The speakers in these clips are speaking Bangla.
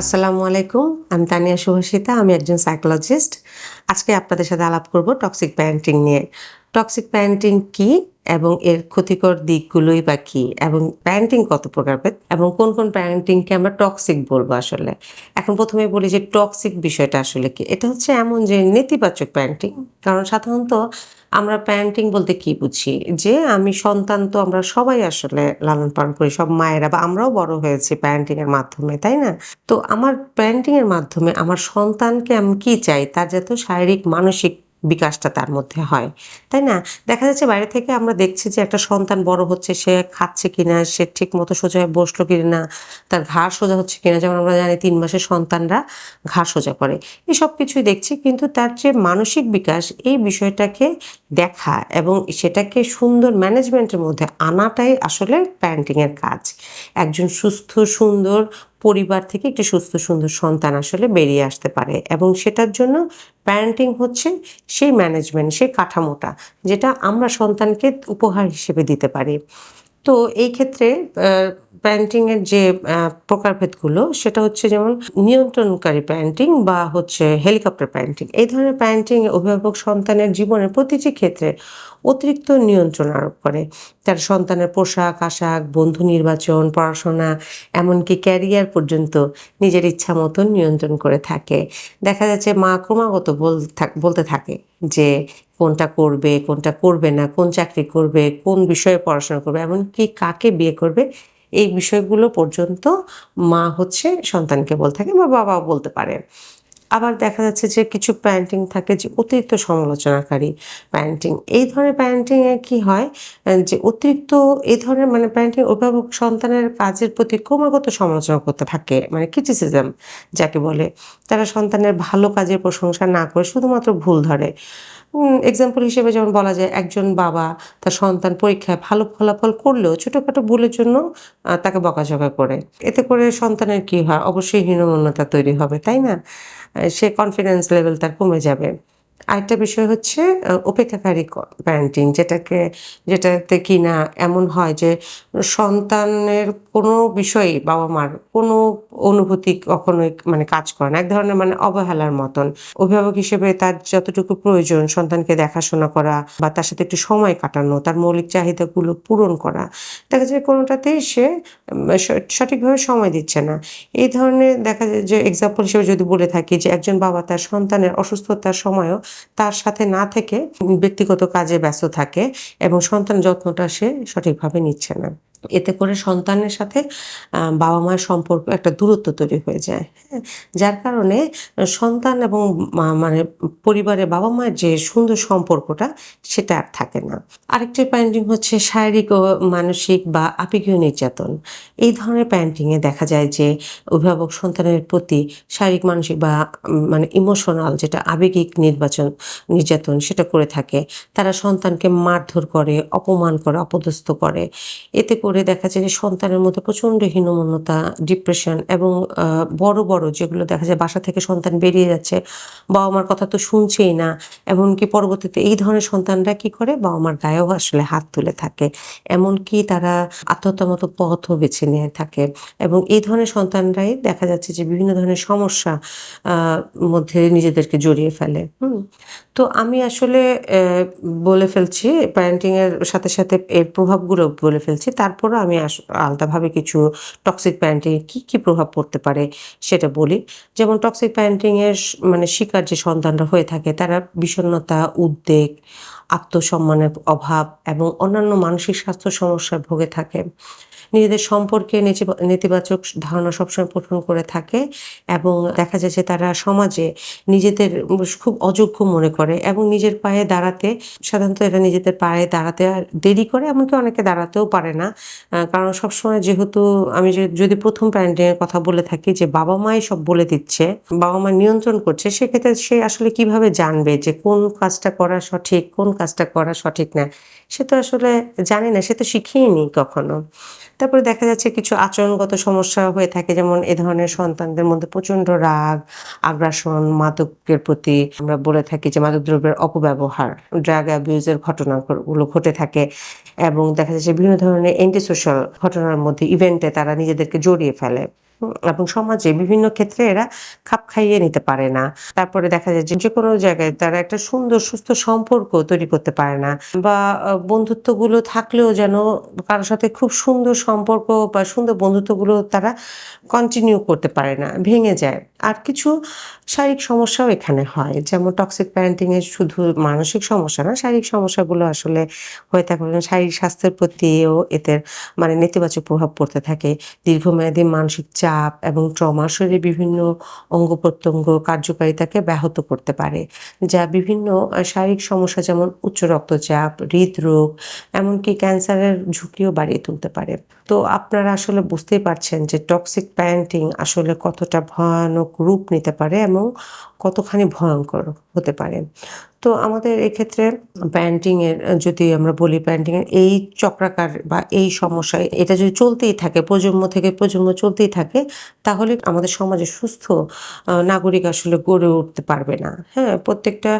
আসসালামু আলাইকুম, আমি তানিয়া সুভাষিতা আমি একজন সাইকোলজিস্ট আজকে আপনাদের সাথে আলাপ করব টক্সিক প্যারেন্টিং নিয়ে। টক্সিক প্যারেন্টিং কি এবং এর ক্ষতিকর দিকগুলোই বা কি? এবং প্যারেন্টিং কত প্রকারভেদ এবং কোন কোন প্যারেন্টিংকে আমরা টক্সিক বলব আসলে? এখন প্রথমে বলি যে টক্সিক বিষয়টা আসলে কি? এটা হচ্ছে এমন যে নেতিবাচক প্যারেন্টিং কারণ সাধারণত আমরা প্যারেন্টিং বলতে কি বুঝি? যে আমি সন্তান তো আমরা সবাই আসলে লালন পালন করি, সব মায়েরা বা আমরাও বড় হয়েছি প্যারেন্টিং এর মাধ্যমে, তাই না? তো আমার প্যারেন্টিং এর মাধ্যমে আমার সন্তানকে আমি কি চাই? তার যাতে শারীরিক, মানসিক বিকাশটা তার মধ্যে হয়, তাই না? দেখা যাচ্ছে বাইরে থেকে আমরা দেখছি যে একটা সন্তান বড় হচ্ছে, সে খাচ্ছে কিনা, সে ঠিক মতো সোজা হয়ে বসল কিনা, তার ঘাড় সোজা হচ্ছে কিনা, যেমন আমরা জানি তিন মাসের সন্তানরা ঘাড় সোজা করে। এই সব কিছুই দেখছি, কিন্তু তার যে মানসিক বিকাশ, এই বিষয়টাকে দেখা এবং সেটাকে সুন্দর ম্যানেজমেন্টের মধ্যে আনাটাই আসলে প্যারেন্টিংয়ের কাজ। একজন সুস্থ, সুন্দর পরিবার থেকে একটি সুস্থ, সুন্দর সন্তান আসলে বেরিয়ে আসতে পারে এবং সেটার জন্য প্যারেন্টিং হচ্ছে সেই ম্যানেজমেন্ট সেই কাঠামোটা যেটা আমরা সন্তানকে উপহার হিসেবে দিতে পারি। তো এই ক্ষেত্রে প্যারেন্টিংয়ের যে প্রকারভেদগুলো, সেটা হচ্ছে যেমন নিয়ন্ত্রণকারী প্যান্টিং বা হচ্ছে হেলিকপ্টার প্যান্টিং এই ধরনের প্যারেন্টিং অভিভাবক সন্তানের জীবনের প্রতিটি ক্ষেত্রে অতিরিক্ত নিয়ন্ত্রণ আরোপ করে। তার সন্তানের পোশাক, আশাক, বন্ধু নির্বাচন, পড়াশোনা, এমনকি ক্যারিয়ার পর্যন্ত নিজের ইচ্ছা মতন নিয়ন্ত্রণ করে থাকে। দেখা যাচ্ছে মা ক্রমাগত বলতে থাকে যে কোনটা করবে কোনটা করবে না, কোন চাকরি করবে, কোন বিষয়ে পড়াশোনা করবে, এমনকি কাকে বিয়ে করবে, এই বিষয়গুলো পর্যন্ত মা হচ্ছে সন্তানকে বলতে থাকে বা বাবাও বলতে পারে। আবার দেখা যাচ্ছে যে কিছু প্যারেন্টিং থাকে যে অতিরিক্ত সমালোচনাকারী প্যারেন্টিং এই ধরনের প্যারেন্টিং এ কি হয়? যে অতিরিক্ত এই ধরনের মানে প্যারেন্টিং অভিভাবক সন্তানের কাজের প্রতি ক্রমাগত সমালোচনা করতে থাকে মানে ক্রিটিসিজম যাকে বলে। তারা সন্তানের ভালো কাজের প্রশংসা না করে শুধুমাত্র ভুল ধরে। এক্সাম্পল হিসেবে যেমন বলা যায়, একজন বাবা তার সন্তান পরীক্ষায় ভালো ফলাফল করলেও ছোটোখাটো ভুলের জন্য তাকে বকাঝকা করে। এতে করে সন্তানের কি হয়? অবশ্যই হীনমন্যতা তৈরি হবে, তাই না? সে কনফিডেন্স লেভেল তার কমে যাবে। আরেকটা বিষয় হচ্ছে অপেক্ষাকারী প্যারেন্টিং যেটাকে, যেটাতে কি না এমন হয় যে, সন্তানের কোনো বিষয়ে বাবা মার কোনো অনুভূতি কখনোই মানে কাজ করে না। এক ধরনের মানে অবহেলার মতন। অভিভাবক হিসেবে তার যতটুকু প্রয়োজন, সন্তানকে দেখাশোনা করা বা তার সাথে একটু সময় কাটানো, তার মৌলিক চাহিদাগুলো পূরণ করা, দেখা যায় কোনোটাতেই স- সঠিকভাবে সময় দিচ্ছে না। এই ধরনের দেখা যায় যে এক্সাম্পল হিসেবে যদি বলে থাকি যে, একজন বাবা তার সন্তানের অসুস্থতার সময়ও তার সাথে না থেকে ব্যক্তিগত কাজে ব্যস্ত থাকে এবং সন্তান যত্নটা সে সঠিকভাবে নিচ্ছে না। এতে করে সন্তানের সাথে বাবা মায়ের সম্পর্ক একটা দূরত্ব তৈরি হয়ে যায় হ্যাঁ? যার কারণে সন্তান এবং মানে পরিবারে বাবা মায়ের যে সুন্দর সম্পর্কটা, সেটা আর থাকে না। আরেকটি প্যারেন্টিং হচ্ছে শারীরিক ও মানসিক বা আবেগীয় নির্যাতন। এই ধরনের প্যারেন্টিংয়ে দেখা যায় যে অভিভাবক সন্তানের প্রতি শারীরিক, মানসিক বা মানে ইমোশনাল যেটা আবেগিক নির্বাচন, নির্যাতন সেটা করে থাকে। তারা সন্তানকে মারধর করে, অপমান করে, অপদস্থ করে। এতে করে দেখা যায় যে সন্তানের মধ্যে প্রচণ্ড হীনমন্যতা ডিপ্রেশন এবং বড় বড় যেগুলো দেখা যায় বাসা থেকে সন্তান বেরিয়ে যাচ্ছে বাবা মার কথা তো শুনছেই না। এমনকি পরবর্তীতে এই ধরনের সন্তানরা কি করে? বাবা মার গায়েও আসলে হাত তুলে থাকে। এমনকি তারা আত্মহত্যার মতো পথও বেছে নিয়ে থাকে। এবং এই ধরনের সন্তানরাই দেখা যাচ্ছে যে বিভিন্ন ধরনের সমস্যা মধ্যে নিজেদেরকে জড়িয়ে ফেলে। হুম। তো আমি আসলে বলে ফেলছি প্যারেন্টিং এর সাথে সাথে এর প্রভাবগুলো বলে ফেলছি। তারপরও আমি আলাদাভাবে কিছু টক্সিক প্যারেন্টিং কী কী প্রভাব পড়তে পারে সেটা বলি। যেমন টক্সিক প্যান্টিংয়ের মানে শিকার যে সন্তানরা হয়ে থাকে তারা বিষণ্নতা উদ্বেগ, আত্মসম্মানের অভাব এবং অন্যান্য মানসিক স্বাস্থ্য সমস্যায় ভোগে থাকে। নিজেদের সম্পর্কে নেতিবা- নেতিবাচক ধারণা সবসময় পোষণ করে থাকে এবং দেখা যায় যে তারা সমাজে নিজেদের খুব অযোগ্য মনে করে এবং নিজের পায়ে দাঁড়াতে, সাধারণত এরা নিজেদের পায়ে দাঁড়াতে দেরি করে, এমনকি অনেকে দাঁড়াতেও পারে না। কারণ সবসময় যেহেতু আমি যদি প্রথম প্যারেন্টিংয়ের কথা বলে থাকি যে বাবা মাই সব বলে দিচ্ছে, বাবা মা নিয়ন্ত্রণ করছে, সেক্ষেত্রে সে আসলে কীভাবে জানবে যে কোন কাজটা করা সঠিক, কোন কাজটা করা সঠিক না? সে তো আসলে জানে না, সে তো শিখিয়েনি কখনো। তারপরে দেখা যাচ্ছে কিছু আচরণগত সমস্যা হয়ে থাকে, যেমন এ ধরনের সন্তানদের মধ্যে প্রচণ্ড রাগ, আগ্রাসন, মাদকের প্রতি আমরা বলে থাকি যে মাদকদ্রব্যের অপব্যবহার ড্রাগ অ্যাবিউজের ঘটনাগুলো ঘটে থাকে এবং দেখা যাচ্ছে বিভিন্ন ধরনের অ্যান্টি সোশ্যাল ঘটনার মধ্যে ইভেন্টে তারা নিজেদেরকে জড়িয়ে ফেলে। এবং সমাজে বিভিন্ন ক্ষেত্রে এরা খাপ খাইয়ে নিতে পারে না। তারপরে দেখা যায় যে কোনো জায়গায় তারা একটা সুন্দর, সুস্থ সম্পর্ক তৈরি করতে পারে না বা বন্ধুত্বগুলো থাকলেও যেন কারোর সাথে খুব সুন্দর সম্পর্ক বা সুন্দর বন্ধুত্বগুলো তারা কন্টিনিউ করতে পারে না, ভেঙে যায়। আর কিছু শারীরিক সমস্যাও এখানে হয়। যেমন টক্সিক প্যারেন্টিং এর শুধু মানসিক সমস্যা না, শারীরিক সমস্যাগুলো আসলে হয়ে থাকে। শারীরিক স্বাস্থ্যের প্রতিও এদের মানে নেতিবাচক প্রভাব পড়তে থাকে। দীর্ঘমেয়াদী মানসিক চাপ এবং ট্রমা শরীরের বিভিন্ন অঙ্গ প্রত্যঙ্গ কার্যকারিতাকে ব্যাহত করতে পারে, যা বিভিন্ন শারীরিক সমস্যা যেমন উচ্চ রক্তচাপ, হৃদরোগ, এমনকি ক্যান্সারের ঝুঁকিও বাড়িয়ে তুলতে পারে। তো আপনারা আসলে বুঝতেই পারছেন যে টক্সিক প্যারেন্টিং আসলে কতটা ভয়ানক রূপ নিতে পারে এবং কতখানি ভয়ঙ্কর হতে পারে। তো আমাদের এক্ষেত্রে প্যান্টিংয়ের যদি আমরা বলি প্যান্টিংয়ের এই চক্রাকার বা এই সমস্যায়, এটা যদি চলতেই থাকে, প্রজন্ম থেকে প্রজন্ম চলতেই থাকে, তাহলে আমাদের সমাজে সুস্থ নাগরিক আসলে গড়ে উঠতে পারবে না। হ্যাঁ প্রত্যেকটা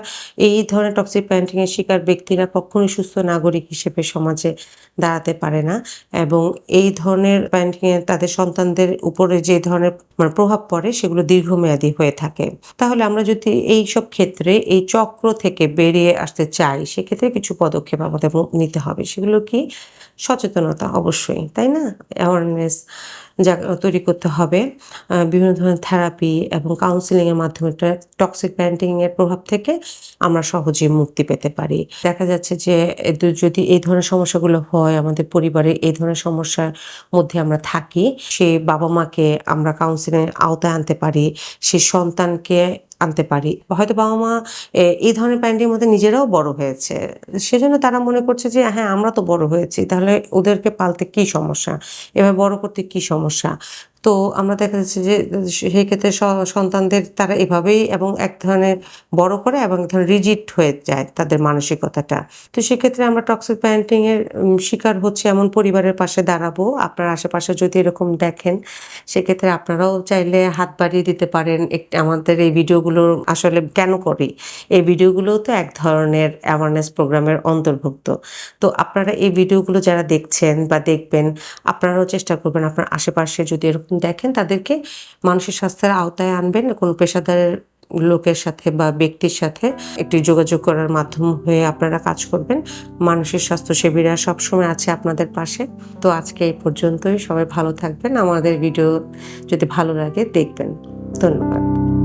এই ধরনের টক্সিক প্যান্টিংয়ের শিকার ব্যক্তিরা কখনোই সুস্থ নাগরিক হিসেবে সমাজে দাঁড়াতে পারে না এবং এই ধরনের প্যান্টিং এর তাদের সন্তানদের উপরে যে ধরনের মানে প্রভাব পড়ে সেগুলো দীর্ঘমেয়াদী হয়ে থাকে। তাহলে আমরা যদি এই সব ক্ষেত্রে এই চক্র থেকে বেরিয়ে আসতে চাই, সেক্ষেত্রে কিছু পদক্ষেপ আমাদের নিতে হবে। সেগুলো কি সচেতনতা? অবশ্যই, তাই না? অ্যাওয়ারনেস যা তৈরি করতে হবে। বিভিন্ন ধরনের থেরাপি এবং কাউন্সিলিংয়ের মাধ্যমে টক্সিক প্যান্টিংয়ের প্রভাব থেকে আমরা সহজে মুক্তি পেতে পারি। দেখা যাচ্ছে যে যদি এই ধরনের সমস্যাগুলো হয়, আমাদের পরিবারে এই ধরনের সমস্যার মধ্যে আমরা থাকি, সে বাবা মাকে আমরা কাউন্সিলিং আওতায় আনতে পারি, সে সন্তানকে আনতে পারি। হয়তো বাবা মা এই ধরনের প্যান্টের মধ্যে নিজেরাও বড় হয়েছে। সেজন্য তারা মনে করছে যে হ্যাঁ আমরা তো বড় হয়েছি, তাহলে ওদেরকে পালতে কি সমস্যা? এবার বড় করতে কি সমস্যা? তো আমরা দেখা যাচ্ছে যে সেই ক্ষেত্রে সন্তানদের তারা এভাবেই এবং এক ধরনের বড় করে এবং এক ধরনের রিজিট হয়ে যায় তাদের মানসিকতাটা। তো সেক্ষেত্রে আমরা টক্সিক প্যারেন্টিং এর শিকার হচ্ছে এমন পরিবারের পাশে দাঁড়াবো। আপনার আশেপাশে যদি এরকম দেখেন, সেক্ষেত্রে আপনারাও চাইলে হাত বাড়িয়ে দিতে পারেন। একটি আমাদের এই ভিডিওগুলো আসলে কেন করি? এই ভিডিওগুলো তো এক ধরনের অ্যাওয়ারনেস প্রোগ্রামের অন্তর্ভুক্ত। তো আপনারা এই ভিডিওগুলো যারা দেখছেন বা দেখবেন, আপনারাও চেষ্টা করবেন আপনার আশেপাশে যদি এরকম দেখেন, তাদেরকে মানসিক স্বাস্থ্যের আওতায় আনবেন। কোনো পেশাদারের লোকের সাথে বা ব্যক্তির সাথে একটি যোগাযোগ করার মাধ্যম হয়ে আপনারা কাজ করবেন। মানসিক স্বাস্থ্য সেবীরা সবসময় আছে আপনাদের পাশে। তো আজকে এই পর্যন্তই। সবাই ভালো থাকবেন। আমাদের ভিডিও যদি ভালো লাগে, দেখবেন। ধন্যবাদ।